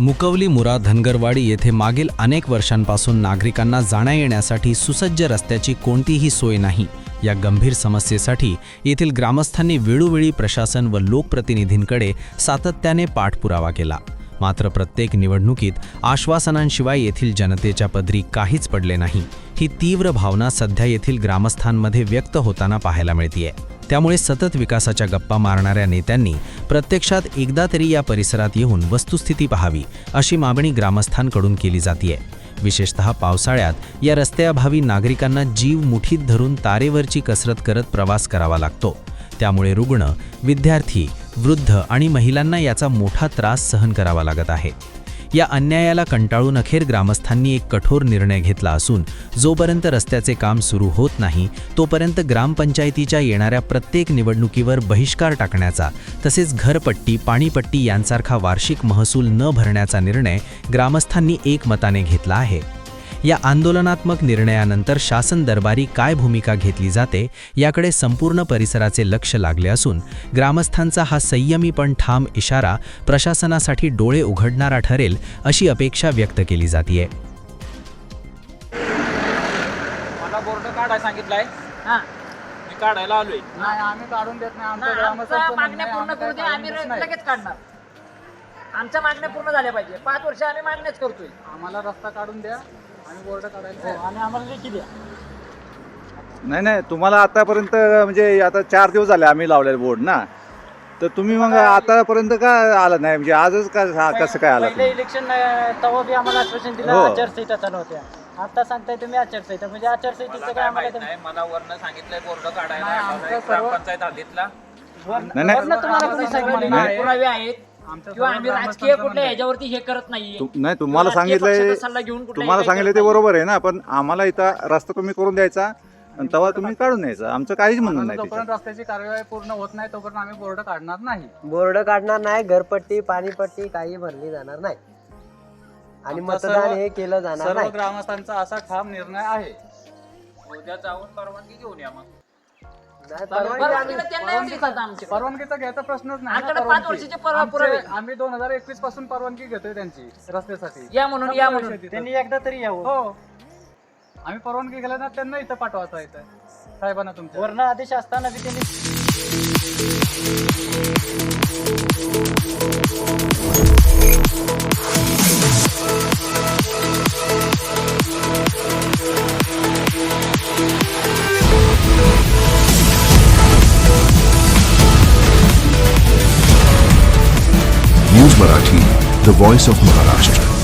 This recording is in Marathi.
मुकवली मुरा धनगरवाडी येथे मागील अनेक वर्षांपासून नागरिकांना जाण्या येण्यासाठी सुसज्ज रस्त्याची कोणतीही सोय नाही. या गंभीर समस्येसाठी येथील ग्रामस्थांनी वेळोवेळी प्रशासन व लोकप्रतिनिधींकडे सातत्याने पाठपुरावा केला. मात्र प्रत्येक निवडणुकीत आश्वासनांशिवाय येथील जनतेच्या पदरी काहीच पडले नाही. ही तीव्र भावना सध्या येथील ग्रामस्थांमध्ये व्यक्त होताना पाहायला मिळतीये. त्यामुळे सतत विकासाच्या गप्पा मारणाऱ्या नेत्यांनी प्रत्यक्षात एकदा तरी या परिसरात येऊन वस्तुस्थिती पाहावी अशी मागणी ग्रामस्थांकडून केली जातीये. विशेषतः पावसाळ्यात या रस्त्याअभावी नागरिकांना जीव मुठीत धरून तारेवरची कसरत करत प्रवास करावा लागतो. त्यामुळे रुग्ण विद्यार्थी वृद्ध आणि महिलांना याचा मोठा त्रास सहन करावा लागत आहे. या अन्यायाला कंटाळून अखेर ग्रामस्थांनी एक कठोर निर्णय घेतला असून जोपर्यंत रस्त्याचे काम सुरू होत नाही तोपर्यंत ग्रामपंचायतीच्या येणाऱ्या प्रत्येक निवडणुकीवर बहिष्कार टाकण्याचा तसेच घरपट्टी पाणीपट्टी यांसारखा वार्षिक महसूल न भरण्याचा निर्णय ग्रामस्थांनी एकमताने घेतला आहे. या आंदोलनात्मक निर्णयानंतर शासन दरबारी काय भूमिका घेतली जाते याकडे संपूर्ण परिसराचे लक्ष लागले असून ग्रामस्थांचा हा संयमी पण ठाम इशारा प्रशासनासाठी डोळे उघडणारा ठरेल अशी अपेक्षा व्यक्त केली जातीये. मला बोर्ड काढायला सांगितलाय. हा. मी काढायला आलोय. नाही आम्ही काढून देत नाही. आमच्या आमच्या ग्रामस्थांचं मागण्या म्हणणं पूर्ण आहे, करू दे आम्ही आम्ही काढून देत नाही. लगेच काढणार. आमच्या मागण्या पूर्ण झाल्या पाहिजे. पाच वर्ष आम्ही मागण्याच करतोय. आम्हाला रस्ता काढून द्या. हो, आणि आम्हाला लेखी द्या नाही नाही तुम्हाला आतापर्यंत म्हणजे आता चार दिवस झाले आम्ही लावलेले बोर्ड ना. तर तुम्ही मग आतापर्यंत का आला नाही? म्हणजे आजच का हा कसं काय आला पहिले इलेक्शन तेव्हा बी आम्हाला आश्वासन दिलं हो. आचारसंहिता चालू होत्या. आता सांगताय तुम्ही आचारसंहिता. म्हणजे आचारसंहितेचं काय आम्हाला माहीत नाही मला वरनं सांगितलंय बोर्ड काढायला. नाही, आमचं लावलाय. सर्व- ग्रामपंचायत हद्दीतला नाही तुम्हाला कोणी सांगितलं? नाही. पुरावे आहेत. किंवा आम्ही राजकीय कुठल्या ह्याच्यावरती हे करत नाहीये. तु- नाही तुम्हाला राजकीय सांगितलंय पक्षाचा सल्ला घेऊन कुठल्याही तुम्हाला सांगितलं ते करत बरोबर आहे ना पण आम्हाला इथं रस्ता तुम्ही करून द्यायचा आणि तेव्हा तुम्ही काढून द्यायचा. आमचं काहीच म्हणणं नाही जोपर्यंत त्याच्यात. रस्त्याची कार्यवाही पूर्ण होत नाही तोपर्यंत आम्ही बोर्ड काढणार नाही. बोर्ड काढणार नाही घरपट्टी पाणीपट्टी काही भरली जाणार नाही. आणि आमचा मतदान हे केलं जाणार सर्व नाही. ग्रामस्थांचा असा ठाम निर्णय आहे. उद्या जाऊन परवानगी घेऊन या मग. परवानगीला त्यांना आता आमच्या परवानगीचा घ्यायचा प्रश्नच नाही ना, आमच्याकडे पाच परवानगी. वर्षाचे परवा- आमचे- पुरावे. आम्ही दोन हजार एकवीसपासून परवानगी घेतोय त्यांची रस्त्यासाठी या म्हणून या म्हणून. त्यांनी एकदा तरी यावं हो आम्ही परवानगी गेल्या ना त्यांना इथं पाठवायचं इथं साहेबांना तुमच्या वर्ण आदेश असताना बी त्यांनी Marathi, the voice of Maharashtra.